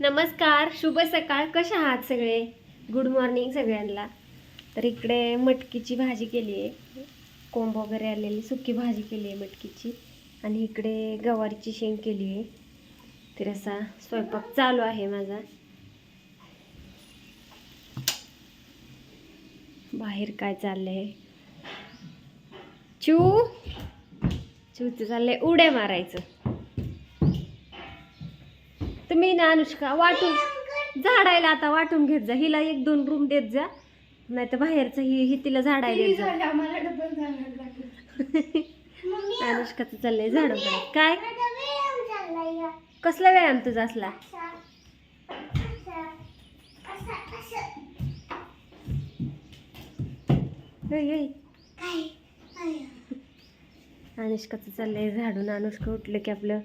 नमस्कार शुभ सकाळ. कशा आहात सगळे? गुड मॉर्निंग सगळ्यांना. तर इकडे मटकीची भाजी केली आहे. कोंब वगैरे आलेली सुकी भाजी केली आहे मटकीची. आणि इकडे गवारीची शेंग केली आहे. तर असा स्वयंपाक चालू आहे माझा. बाहेर काय चाललंय? चू? चूचं चाललंय उड्या मारायचं. तुम्ही ना अनुष्का वाटून झाडायला आता वाटून घेत जा. हिला एक दोन रूम देत जा. नाही तर बाहेरचं ही ही तिला झाडायला देत जा. अनुष्काचं चाललंय झाड काय? कसला व्यायाम तुझा असला. अनुष्काचं चाललंय झाडून. अनुष्का उठलं की आपलं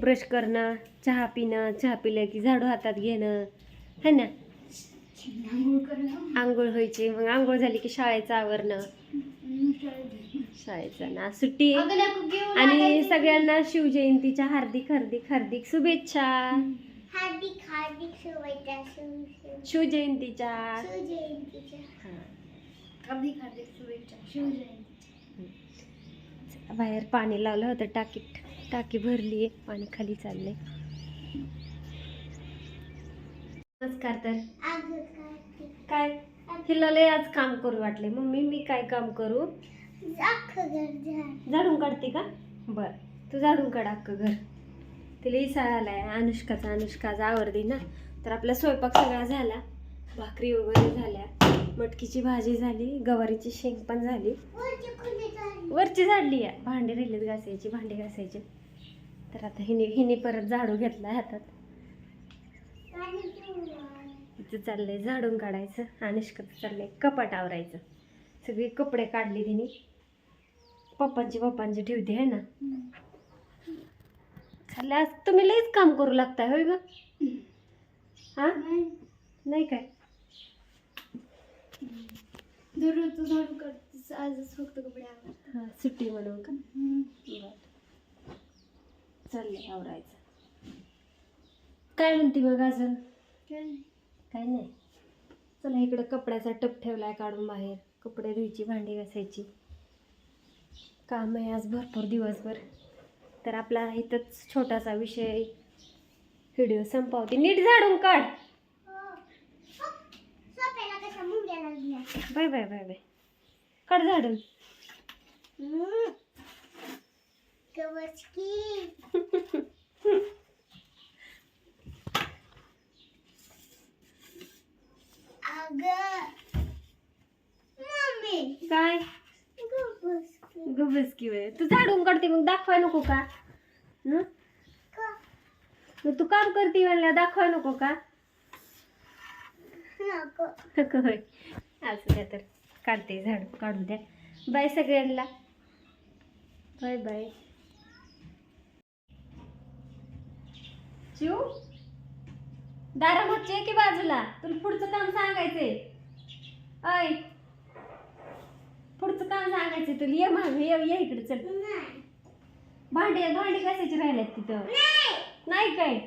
ब्रश करणं चहा पिणं चहा पिलं की झाडू हातात घेणं है ना? आंघोळ व्हायची. मग आंघोळ झाली की शाळेचं आवरणं. शाळेचं ना. सुट्टी आणि सगळ्यांना शिवजयंतीच्या हार्दिक हार्दिक हार्दिक शुभेच्छा. हार्दिक हार्दिक शुभेच्छा शिव- शिवजयंतीच्या. शिवजयंतीच्या. हार्दिक हार्दिक शुभेच्छा शिवजयंती बाहेर पाणी लावलं होतं टाकीत. टाकी भरली आहे पाणी खाली चाललंय. नमस्कार तर. काय? हिला लय आज काम करू वाटले मम्मी मी काय काम करू? झाडून काढते का? बर. तू झाडून काढ अख्खं घर. तिला इसाळा आलाय. अनुष्काचा अनुष्काचा आवडली ना. तर आपला स्वयंपाक सगळा झाला. भाकरी वगैरे झाल्या. मटकीची भाजी झाली. गवारीची शेंग पण झाली. वरची झाडली आहे. भांडी राहिलेत घासायची भांडी घासायची. तर आता हिने हिने परत झाडू घेतला हातात. तिचं चाललंय झाडून काढायचं. अनुष्काचं चाललंय कपाट आवरायचं. सगळे कपडे काढले तिने. पप्पांची पप्पांची ठेवते आहे ना? चालले आज तुम्ही लईच काम करू लागताय होय ग? हा? नाही. काय? दररोज तू झाडू करतेस आजच फक्त कपडे आवडतात सुट्टी म्हणून का? बरं. चाललंय आवरायचं. काय म्हणते मग अजून? काय नाही. चला इकडं कपड्याचा टप ठेवलाय काढून बाहेर. कपडे धुयची भांडी घासायची. काम आहे आज भरपूर दिवसभर. तर आपला इथंच छोटासा विषय. व्हिडिओ संपवते. नीट झाडून काढ. लागल्या. Bye bye bye bye. काढ झाडून. काय? गबस की वेळ तू झाडून काढते मग दाखवाय नको का? हं? मग तू काम करते म्हणल्या दाखवाय नको का? नको. होय. असं द्या तर. काढते झाडू काढू द्या. बाय सगळ्यांना. Bye bye. शिव? दारामागची आहे की बाजूला. तुला पुढचं काम सांगायचंय. पुढचं सांगायचंय तुला ये माग ये ये इकडे चल. नाही भांडी भांडी कशाची राहिल्यात तिथं. नाही काय?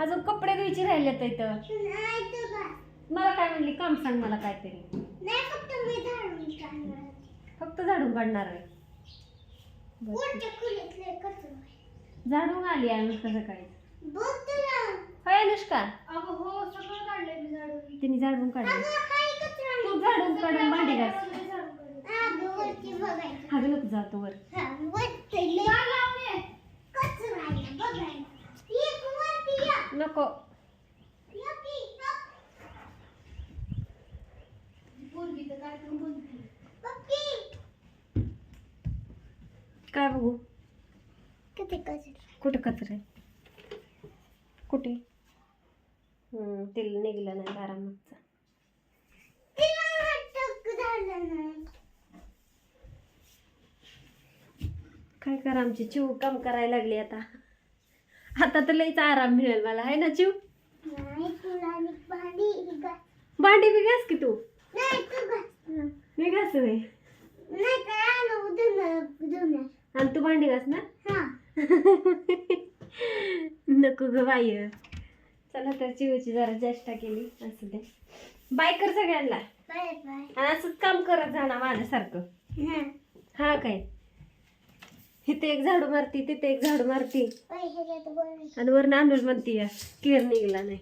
अजून कपडे धुवायचे राहिलेत इथं. नाही तू का मला काय म्हणली काम सांग मला काहीतरी. नाही फक्त झाडून काढणार आहे. आहे. झाडून आली अनुष्का सकाळी. बघ तुला होय अनुष्का? हो तिने झाडून काढली. तू झाडून काढून भांडी घास. नको जातो वर. हा. नको. काय. बघ? कुठं कचरा आहे कुठे? तिला निघलं नाही दारामागचा तिला वाटतं झालं नाही काय करा आमची? चिव काम करायला लागली आता. आता तर लईच आराम मिळेल मला. आहे ना चिव भांडी घास. भांडी बी घास की तू. मी घास आणि तू भांडी घास ना. हा. नको ग बाय चला तर चिवची जरा चेष्टा केली. असू दे. बाय कर सगळ्यांना. आणि असंच काम करत जाणार माझ्यासारखं. हा काय? इथे एक झाडू मारती तिथे एक झाडू मारती. आणि वरनं अनुज म्हणती या केर निघला नाही.